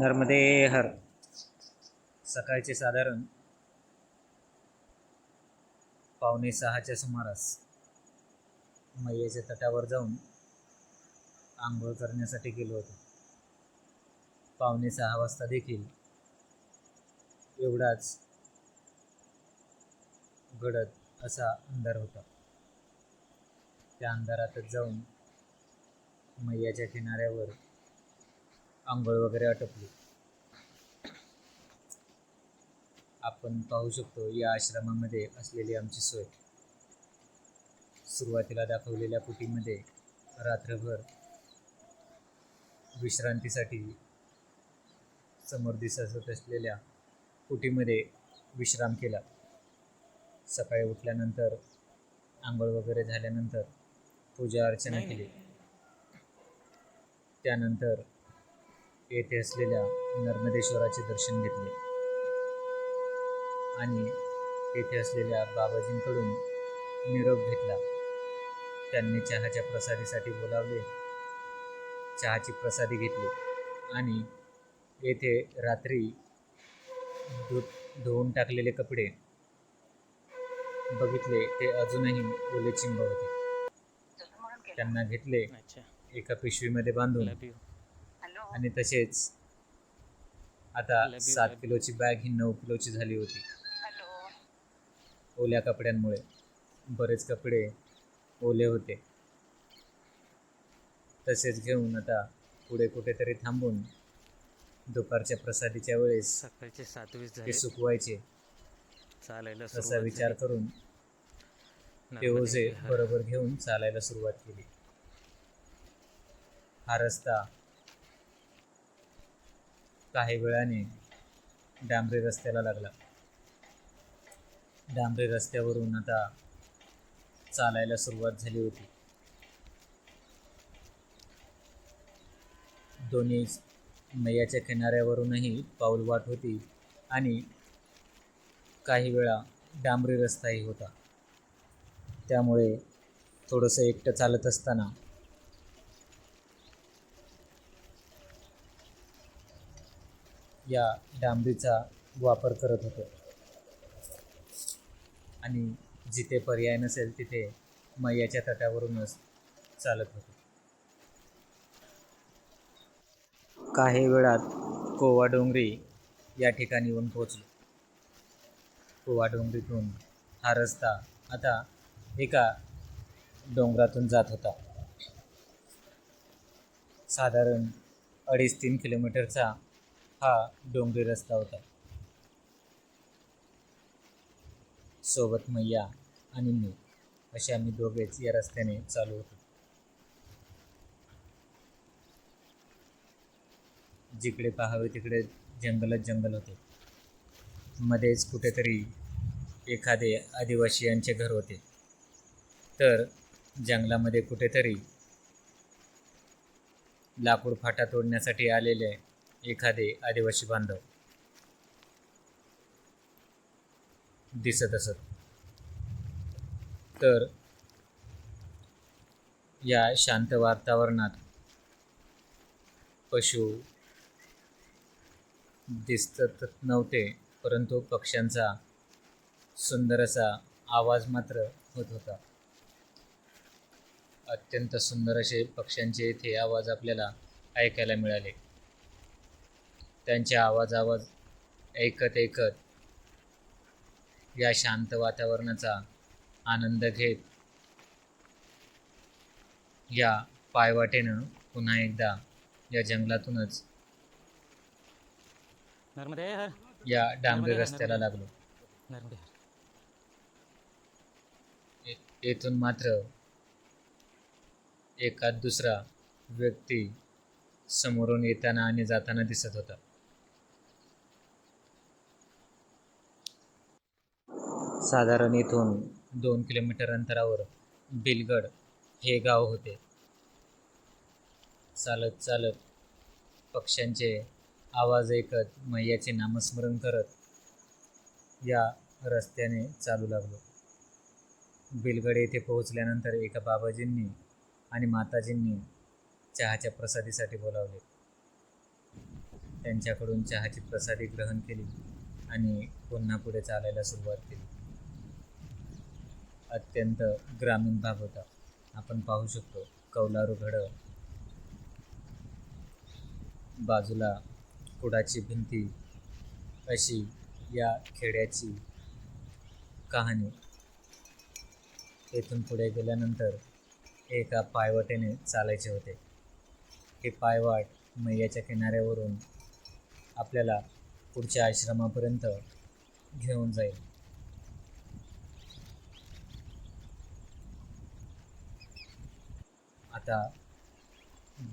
नर्मदे हर सकाळचे साधारण पावणे सहाच्या सुमारास मैयाच्या तटावर जाऊन आंघोळ करण्यासाठी गेलो होतो. पावणे सहा वाजता देखील एवढाच गडद असा अंधार होता. त्या अंधारातच जाऊन मैयाच्या किनाऱ्यावर आंघोळ वगैरे आटपली. आपण पाहू शकतो या आश्रमामध्ये असलेली आमची सोय. सुरुवातीला दाखवलेल्या कुटीमध्ये रात्रभर विश्रांतीसाठी समोर दिसत असलेल्या कुटीमध्ये विश्राम केला. सकाळी उठल्यानंतर आंघोळ वगैरे झाल्यानंतर पूजा अर्चना केली. त्यानंतर येथे असलेल्या नर्मदेश्वराचे दर्शन घेतले. आणि येथे असलेल्या बाबाजींकडून निरोप घेतला. त्यांनी चहाच्या प्रसादीसाठी बोलावले. चहाची प्रसादी घेतली. आणि येथे रात्री धु धुवून टाकलेले कपडे बघितले. ते अजूनही ओले चिंब होते. त्यांना घेतले एका पिशवीमध्ये बांधून. आणि तसेच आता सात. किलोची बॅग ही नऊ किलोची झाली होती ओल्या कपड्यांमुळे बरेच कपडे ओले होते तसेच घेऊन आता पुढे कुठेतरी थांबून दुपारच्या प्रसादीच्या वेळेस सकाळचे सात वीस ते सुकवायचे चालायला असा विचार. करून ते ओझे. बरोबर घेऊन चालायला सुरुवात केली हा रस्ता काही वेळाने डांबरी रस्त्याला लागला. डांबरी रस्त्यावरून आता चालायला सुरुवात झाली होती. दोन्ही मैयाच्या किनाऱ्यावरूनही पाऊल वाट होती आणि काही वेळा डांबरी रस्ताही होता. त्यामुळे थोडंसं एकटं चालत असताना या डांबरीचा वापर करत होतो. आणि जिथे पर्याय नसेल तिथे मैयाच्या तटावरूनच चालत होतो. काही वेळात कोवा डोंगरी या ठिकाणी येऊन पोहोचलो. कोवा डोंगरीतून हा रस्ता आता एका डोंगरातून जात होता. साधारण अडीच तीन किलोमीटरचा हा डोंगरी रस्ता होता. सोबत मैया आणि मी असे आम्ही दोघेच या रस्त्याने चालू होतो. जिकडे पाहावे तिकडे जंगलच जंगल होते. मध्येच कुठेतरी एखादे आदिवासी यांचे घर होते. तर जंगलामध्ये कुठेतरी लाकूड फाटा तोडण्यासाठी आलेले एखादे आदिवासी बांधव दिसत असत. तर या शांत वातावरणात पशु दिसत नव्हते परंतु पक्ष्यांचा सुंदर असा आवाज मात्र होत होता. अत्यंत सुंदर असे पक्ष्यांचे इथे आवाज आपल्याला ऐकायला मिळाले. त्यांचे आवाज आवाज ऐकत ऐकत या शांत वातावरणाचा आनंद घेत या पायवाटेनं पुन्हा एकदा या जंगलातूनच या डांबरी रस्त्याला लागलो. येथून मात्र एकात दुसरा व्यक्ती समोरून येताना आणि जाताना दिसत होता. साधारण इथून दोन किलोमीटर अंतरावर बिलगड हे गाव होते. चालत चालत पक्ष्यांचे आवाज ऐकत मैयाचे नामस्मरण करत या रस्त्याने चालू लागलो. बिलगड येथे पोहोचल्यानंतर एका बाबाजींनी आणि माताजींनी चहाच्या प्रसादीसाठी बोलावले. त्यांच्याकडून चहाची प्रसादी ग्रहण केली आणि पुन्हा पुढे चालायला सुरुवात केली. अत्यंत ग्रामीण भाग होता. आपण पाहू शकतो कौलारू घडं. बाजूला कुडाची भिंती अशी या खेड्याची कहाणी. येथून पुढे गेल्यानंतर एका पायवाटेने चालायचे होते. हे पायवाट मैयाच्या किनाऱ्यावरून आपल्याला पुढच्या आश्रमापर्यंत घेऊन जाईल. आता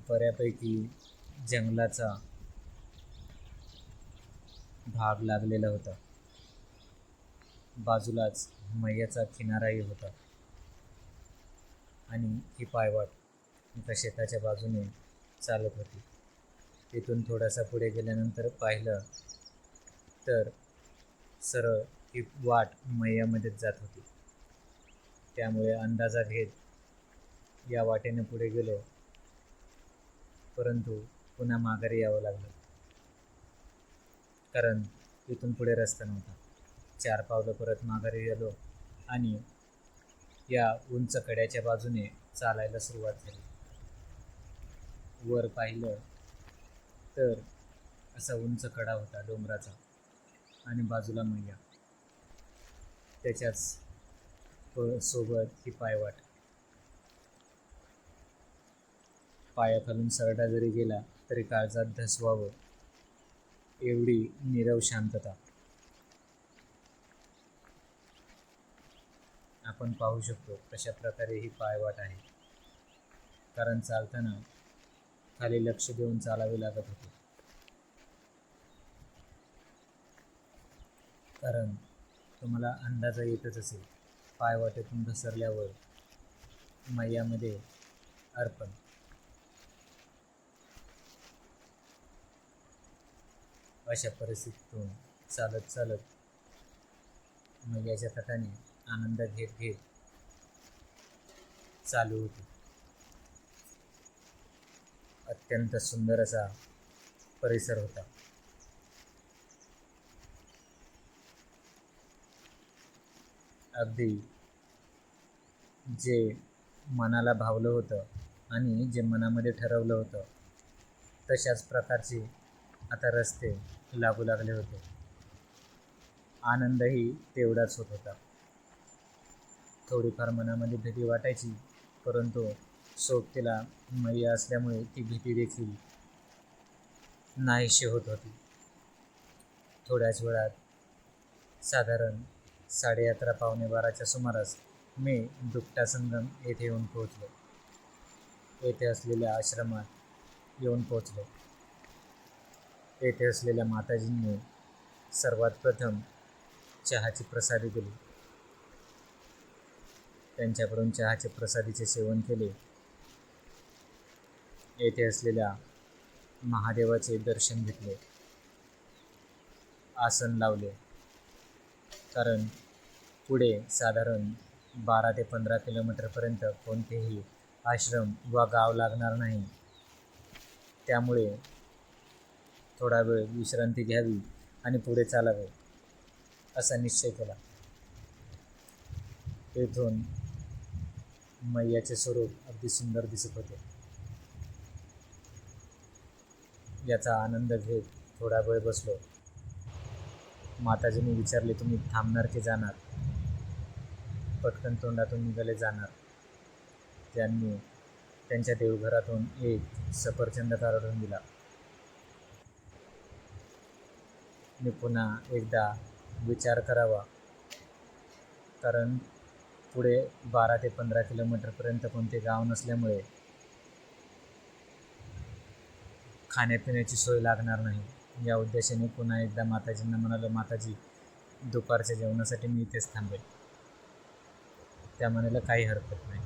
बऱ्यापैकी जंगलाचा भाग लागलेला होता. बाजूलाच मैयाचा किनाराही होता. आणि ही पायवाट एका शेताच्या बाजूने चालत होती. तिथून थोडासा पुढे गेल्यानंतर पाहिलं तर सरळ ही वाट मैयामध्येच जात होती. त्यामुळे अंदाजा घेत या वाटेने पुढे गेलो. परंतु पुन्हा माघारी यावं लागलं. कारण तिथून पुढे रस्ता नव्हता. चार पावलं परत माघारी गेलो आणि या उंच कड्याच्या बाजूने चालायला सुरुवात झाली. वर पाहिलं तर असा उंच कडा होता डोंगराचा आणि बाजूला मैया. त्याच्याच सोबत ही पायवाट. पायाखालून सरडा जरी गेला तरी काळजात धसवावं एवढी नीरव शांतता. आपण पाहू शकतो कशा प्रकारे ही पायवाट आहे. कारण चालताना खाली लक्ष देऊन चालावे लागत होते. कारण तुम्हाला अंदाजा येतच असेल पायवाटेतून घसरल्यावर मैयामध्ये अर्पण. अशा परिस्थितीतून चालत चालत मैयाच्या तटाने आनंद घेत घेत चालू होती. अत्यंत सुंदर असा परिसर होता. अगदी जे मनाला भावलं होतं आणि जे मनामध्ये ठरवलं होतं तशाच प्रकारचे आता रस्ते लागू लागले होते. आनंदही तेवढाच होत होता. थोडीफार मनामध्ये भीती वाटायची परंतु सोबतीला मैया असल्यामुळे ती भीती देखील नाहीशी होत होती. थोड्याच वेळात साधारण साडे अकरा पावणे बाराच्या सुमारास मी दुपटा संगम येथे येऊन पोहोचलो. येथे असलेल्या आश्रमात येऊन पोहोचलो. येथे असलेल्या माताजींनी सर्वात प्रथम चहाची प्रसादी दिली त्यांच्याकडून चहाचे प्रसादीचे सेवन केले. येथे असलेल्या महादेवाचे दर्शन घेतले. आसन लावले. कारण पुढे साधारण बारा ते पंधरा किलोमीटरपर्यंत कोणतेही आश्रम वा गाव लागणार नाही. त्यामुळे थोडा वेळ विश्रांती घ्यावी आणि पुढे चालावे असा निश्चय केला. तेथून मैयाचे स्वरूप अगदी सुंदर दिसत होते. याचा आनंद घेत थोडा वेळ बसलो. माताजींनी विचारले तुम्ही थांबणार की जाणार? पटकन तोंडातून निघाले जाणार. त्यांनी त्यांच्या देवघरातून एक सफरचंद काढून दिला. मी पुन्हा एकदा विचार करावा. कारण पुढे बारा ते पंधरा किलोमीटरपर्यंत कोणते गाव नसल्यामुळे खाण्यापिण्याची सोय लागणार नाही. या उद्देशाने पुन्हा एकदा माताजींना म्हणालो माताजी दुपारच्या जेवणासाठी मी इथेच थांबेल त्या म्हणायला काही हरकत नाही.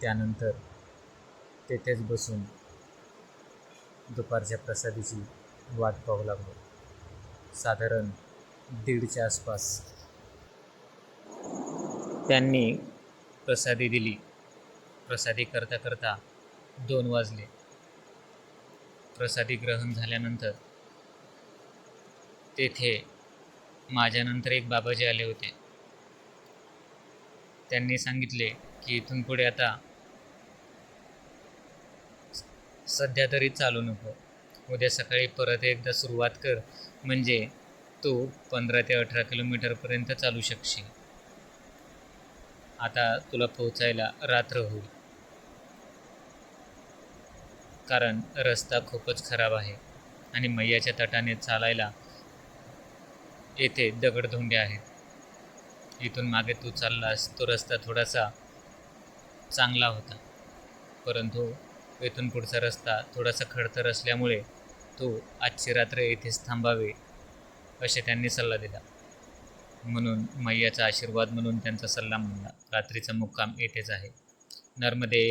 त्यानंतर तेथेच बसून दुपारच्या प्रसादीची वाट पाहू लागलो. साधारण दीडच्या आसपास. त्यांनी प्रसादी दिली. प्रसादी करता करता दोन वाजले. प्रसादी ग्रहण झाल्यानंतर तेथे माझ्यानंतर एक बाबाजी आले होते. त्यांनी सांगितले की इथून पुढे आता सध्या तरी चालू नको. उद्या सकाळी परत एकदा सुरुवात कर. म्हणजे तू पंधरा ते अठरा किलोमीटरपर्यंत चालू शकशील. आता तुला पोहोचायला रात्र होईल. कारण रस्ता खूपच खराब आहे आणि मैयाच्या तटाने चालायला येथे दगडधोंडे आहेत. इथून मागे तू चाललास तो रस्ता थोडासा चांगला होता. परंतु इथून पुढचा रस्ता थोडासा खडतर असल्यामुळे तू आजची रात्र येथेच थांबावे असे त्यांनी सल्ला दिला. म्हणून मैयाचा आशीर्वाद म्हणून त्यांचा सल्ला म्हणला रात्रीचा मुक्काम येथेच आहे. नर्मदे